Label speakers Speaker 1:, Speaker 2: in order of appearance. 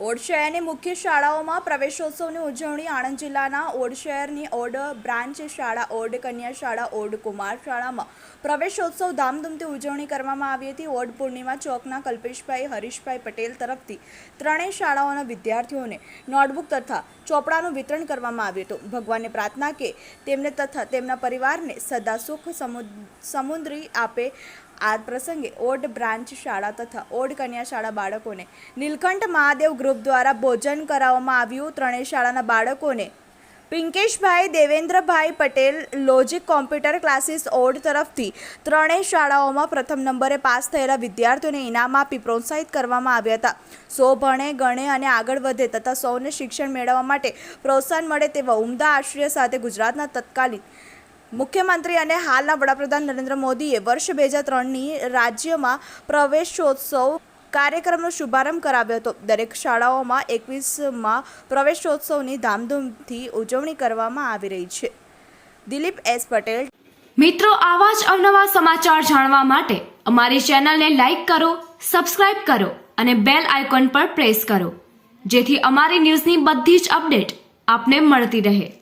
Speaker 1: Odd શહેરની મુખ્ય શાળાઓમાં પ્રવેશોત્સવની ઉજવણી આણંદ જિલ્લાના ઓડ શહેરની ઓડ બ્રાન્ચ શાળા, ઓડ કન્યા શાળા, ઓડ કુમાર શાળામાં પ્રવેશોત્સવ ધામધૂમથી ઉજવણી કરવામાં આવી હતી. ઓડ પૂર્ણિમા ચોકના કલ્પેશભાઈ, હરીશભાઈ પટેલ તરફથી ત્રણેય શાળાઓના વિદ્યાર્થીઓને નોટબુક તથા ચોપડાનું વિતરણ કરવામાં આવ્યું હતું. ભગવાનને પ્રાર્થના કે તેમને તથા તેમના પરિવારને સદા સુખ સમુદ- સમુદ્રી આપે. આ પ્રસંગે ઓડ બ્રાન્ચ શાળા તથા ઓડ કન્યા શાળા બાળકોને નીલકંઠ મહાદેવ ગ્રુપ દ્વારા ભોજન કરાવવામાં આવ્યું ત્રણેય શાળાના બાળકોને. પિંકેશભાઈ, Devendrabhai Patel, logic computer classes Od તરફથી ત્રણેય શાળાઓમાં પ્રથમ નંબરે પાસ થયેલા વિદ્યાર્થીઓને ઇનામ આપી પ્રોત્સાહિત કરવામાં આવ્યા હતા. સૌ ભણે, ગણે અને આગળ વધે તથા સૌને શિક્ષણ મેળવવા માટે પ્રોત્સાહન મળે તેવા ઉમદા આશ્રય સાથે ગુજરાતના તત્કાલીન મુખ્યમંત્રી અને હાલના વડાપ્રધાન નરેન્દ્ર મોદીએ વર્ષ બે હજાર ત્રણની રાજ્યમાં પ્રવેશોત્સવ કાર્યક્રમનો શુભારંભ કરાવ્યો હતો. દરેક શાળાઓમાં એકવીસમાં પ્રવેશોત્સવની ધામધૂમથી ઉજવણી કરવામાં આવી રહી છે. દિલીપ એસ પટેલ.
Speaker 2: મિત્રો, આવા જ અવનવા સમાચાર જાણવા માટે અમારી ચેનલને લાઈક કરો, સબસ્ક્રાઇબ કરો અને બેલ આઇકોન પર પ્રેસ કરો. જેથી અમારી ન્યૂઝની બધી જ અપડેટ આપને મળતી રહે.